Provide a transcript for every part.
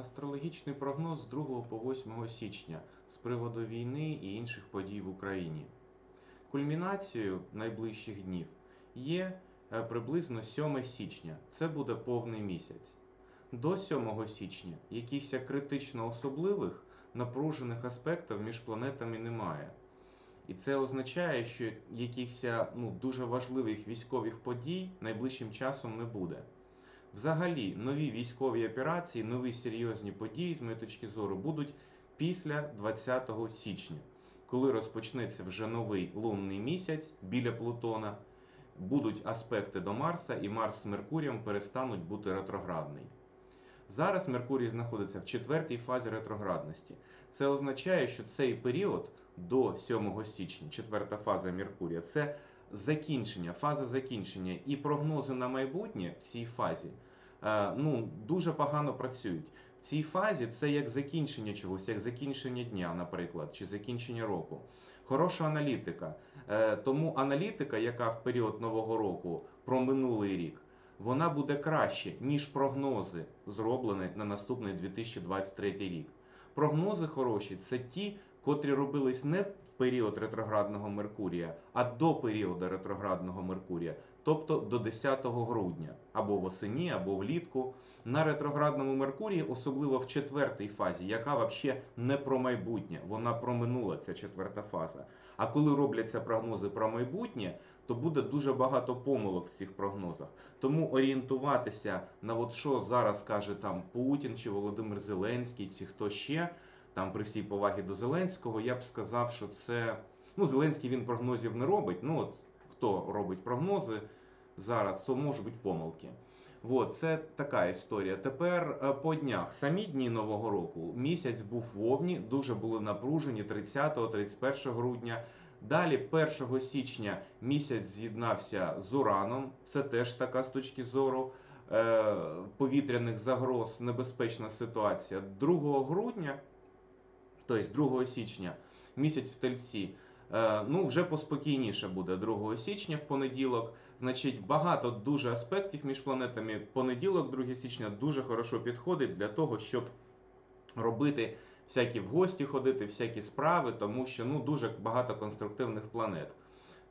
Астрологічний прогноз з 2 по 8 січня з приводу війни і інших подій в Україні. Кульмінацією найближчих днів є е, приблизно 7 січня. Це буде повний місяць. До 7 січня якихось критично особливих напружених аспектів між планетами немає. І це означає, що якихось ну, дуже важливих військових подій найближчим часом не буде. Взагалі, нові військові операції, нові серйозні події, з моєї точки зору, будуть після 20 січня, коли розпочнеться вже новий лунний місяць біля Плутона, будуть аспекти до Марса, і Марс з Меркурієм перестануть бути ретроградний. Зараз Меркурій знаходиться в четвертій фазі ретроградності. Це означає, що цей період до 7 січня, четверта фаза Меркурія, це закінчення, фаза закінчення і прогнози на майбутнє в цій фазі ну, дуже погано працюють. В цій фазі це як закінчення чогось, як закінчення дня, наприклад, чи закінчення року. Хороша аналітика. Е, Тому аналітика, яка в період нового року про минулий рік, вона буде краще, ніж прогнози, зроблені на наступний 2023 рік. Прогнози хороші це ті, котрі робились не період ретроградного Меркурія, а до періоду ретроградного Меркурія, тобто до 10 грудня, або восені, або влітку. На ретроградному Меркурії, особливо в четвертій фазі, яка взагалі не про майбутнє, вона про минуле, ця четверта фаза. А коли робляться прогнози про майбутнє, то буде дуже багато помилок в цих прогнозах. Тому орієнтуватися на от що зараз каже там Путін чи Володимир Зеленський, чи хто ще там при всій повагі до Зеленського, я б сказав, що це ну Зеленський він прогнозів не робить. Ну от хто робить прогнози зараз, то можуть бути помилки. От, це така історія. Тепер е, по днях, самі дні Нового року, місяць був в Овні, дуже були напружені 30-31 грудня. Далі, 1 січня, місяць з'єднався з Ураном. Це теж така з точки зору е, повітряних загроз, небезпечна ситуація. 2 грудня, тобто 2 січня, місяць в Тельці. Е, Ну, вже поспокійніше буде 2 січня в понеділок. Значить, багато дуже аспектів між планетами. Понеділок, 2 січня, дуже хорошо підходить для того, щоб робити всякі в гості ходити, всякі справи, тому що ну, дуже багато конструктивних планет.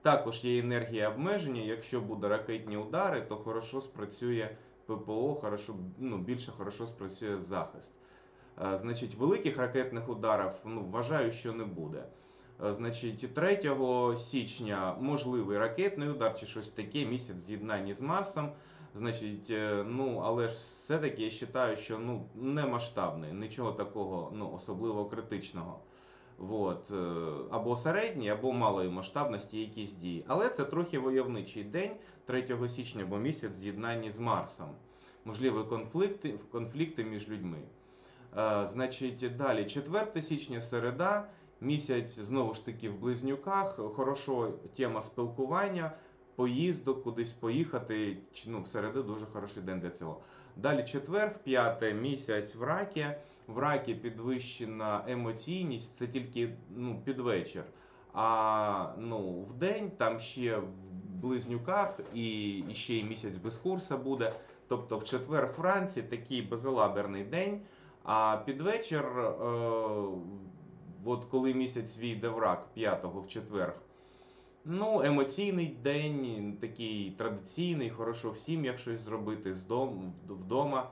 Також є енергія обмеження. Якщо буде ракетні удари, то хорошо спрацює ППО, хорошо, ну, більше хорошо спрацює захист. Е, Значить, великих ракетних ударів ну, вважаю, що не буде. Е, Значить, 3 січня можливий ракетний удар чи щось таке, місяць з'єднання з Марсом. Значить, е, ну але ж все-таки я вважаю, що ну не масштабний, нічого такого ну, особливо критичного. Вот. е, Або середній, або малої масштабності якісь дії. Але це трохи войовничий день 3 січня, бо місяць з'єднання з Марсом. Можливі конфлікти, конфлікти між людьми. Е, Значить, далі, 4 січня, середа. Місяць знову ж таки в близнюках. Хорошо тема спілкування, поїздок, кудись поїхати. Ну, в середу дуже хороший день для цього. Далі четвер, п'яте місяць в ракі. В ракі підвищена емоційність, це тільки ну, під вечір. А ну, в день там ще в близнюках і, і ще й місяць без курсу буде. Тобто в четвер вранці такий безалаберний день. А під вечір, е, от коли місяць війде в рак 5-го в четвер, ну, емоційний день, такий традиційний, хорошо в сім'ях щось зробити з дом, вдома.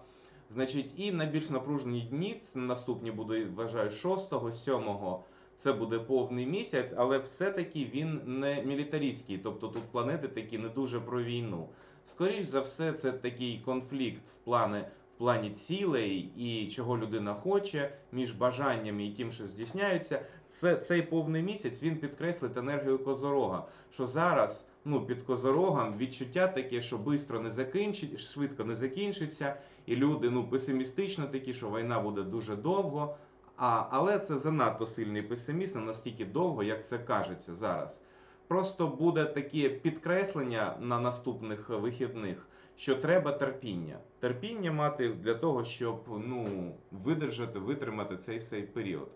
Значить, і найбільш напружені дні, наступні буде, вважаю, 6-го, 7-го, це буде повний місяць, але все-таки він не мілітаристський, тобто тут планети такі не дуже про війну. Скоріш за все, це такий конфлікт в плані, плані цілей і чого людина хоче між бажаннями і тим, що здійсняється. Це, цей повний місяць він підкреслить енергію Козорога, що зараз ну, під Козорогом відчуття таке, що швидко не закінчить, швидко не закінчиться, і люди ну, песимістично такі, що війна буде дуже довго. А, але це занадто сильний песиміст, настільки довго, як це кажеться зараз. Просто буде таке підкреслення на наступних вихідних, що треба терпіння. Терпіння мати для того, щоб ну, видержати, витримати цей цей період.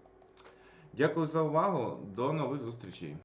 Дякую за увагу. До нових зустрічей.